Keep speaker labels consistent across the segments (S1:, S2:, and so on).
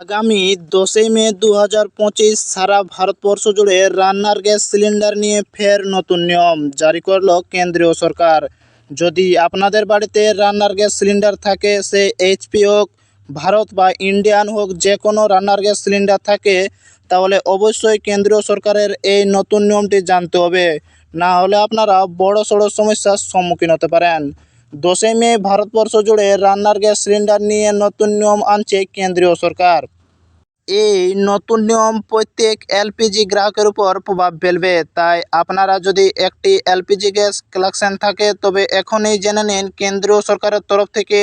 S1: আগামী দশই মে দু হাজার পঁচিশ সারা ভারতবর্ষ জুড়ে রান্নার গ্যাস সিলিন্ডার নিয়ে ফের নতুন নিয়ম জারি করল কেন্দ্রীয় সরকার। যদি আপনাদের বাড়িতে রান্নার গ্যাস সিলিন্ডার থাকে, সে এইচপি হোক, ভারত বা ইন্ডিয়ান হোক, যে কোনো রান্নার গ্যাস সিলিন্ডার থাকে, তাহলে অবশ্যই কেন্দ্রীয় সরকারের এই নতুন নিয়মটি জানতে হবে। না হলে আপনারা বড় সড়ো সমস্যার সম্মুখীন হতে পারেন। দশই মে ভারতবর্ষ জুড়ে রান্নার গ্যাস সিলিন্ডার নিয়ে নতুন নিয়ম আনছে কেন্দ্রীয় সরকার। এই নতুন নিয়ম প্রত্যেক এলপিজি গ্রাহকের উপর প্রভাব ফেলবে। তাই আপনারা যদি একটি এলপিজি গ্যাস কালেকশন থাকে, তবে এখনই জেনে নিন কেন্দ্রীয় সরকারের তরফ থেকে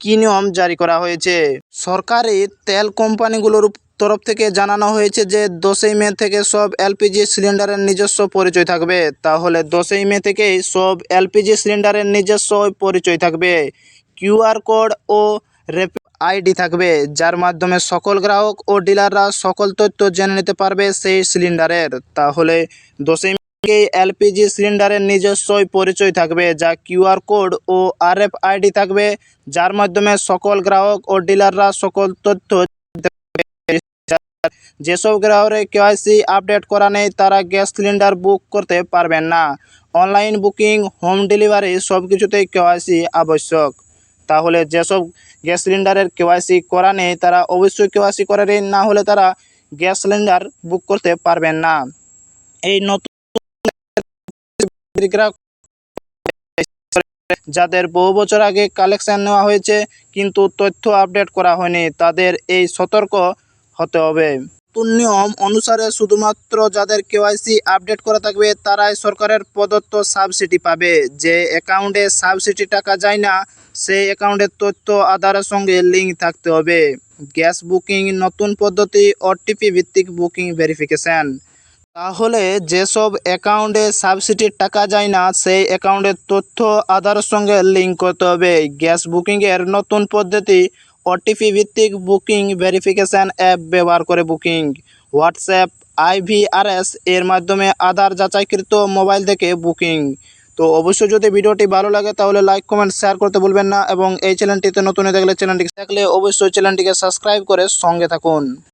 S1: কী নিয়ম জারি করা হয়েছে। সরকারি তেল কোম্পানিগুলোর তরফ থেকে জানানো হয়েছে যে, দশই মে থেকে সব এলপিজি সিলিন্ডারের নিজস্ব পরিচয় থাকবে। তাহলে দশই মে থেকেই সব এলপিজি সিলিন্ডারের নিজস্ব পরিচয় থাকবে। কিউআর কোড ও রেপ আইডি থাকবে, যার মাধ্যমে সকল গ্রাহক ও ডিলাররা সকল তথ্য জেনে নিতে পারবে সেই সিলিন্ডারের। তাহলে দশই মে এলপিজি সিলিন্ডারের নিজস্বই পরিচয় থাকবে, যা কিউআর কোড ও আরএফ আইডি থাকবে, যার মাধ্যমে সকল গ্রাহক ও ডিলাররা সকল তথ্য যেসব গ্রাহকের কেওয়াইসি আপডেট করা নেই, তারা গ্যাস সিলিন্ডার বুক করতে পারবেন না। অনলাইন বুকিং, হোম ডেলিভারি সব কিছুতেই কেওয়াইসি আবশ্যক। তাহলে যেসব গ্যাস সিলিন্ডারের কেওয়াইসি করা নেই, তারা অবশ্যই কেওয়াইসি করে নিন না হলে তারা গ্যাস সিলিন্ডার বুক করতে পারবেন না। এই নতুন গ্রাহক যাদের বহু বছর আগে কালেকশন নেওয়া হয়েছে, কিন্তু তথ্য আপডেট করা হয়নি, তাদের এই সতর্ক হতে হবে। নতুন নিয়ম অনুসারে শুধুমাত্র যাদের কেওয়াইসি আপডেট করা থাকবে, তারাই সরকারের প্রদত্ত সাবসিডি পাবে। যে অ্যাকাউন্টে সাবসিডি টাকা যায় না, সেই অ্যাকাউন্টের তথ্য আধারের সঙ্গে লিঙ্ক থাকতে হবে। গ্যাস বুকিং, নতুন পদ্ধতি ওটিপি ভিত্তিক বুকিং ভেরিফিকেশন তাহলে যেসব অ্যাকাউন্টে সাবসিডির টাকা যায় না, সেই অ্যাকাউন্টের তথ্য আধারের সঙ্গে লিঙ্ক করতে হবে। গ্যাস বুকিংয়ের নতুন পদ্ধতি, ওটিপি ভিত্তিক বুকিং ভেরিফিকেশান অ্যাপ ব্যবহার করে বুকিং। হোয়াটসঅ্যাপ, আইভিআরএস এর মাধ্যমে আধার যাচাইকৃত মোবাইল থেকে বুকিং। তো অবশ্যই যদি ভিডিওটি ভালো লাগে, তাহলে লাইক, কমেন্ট, শেয়ার করতে ভুলবেন না এবং এই চ্যানেলটিতে নতুন থাকলে চ্যানেলটিকে থাকলে অবশ্যই চ্যানেলটিকে সাবস্ক্রাইব করে সঙ্গে থাকুন।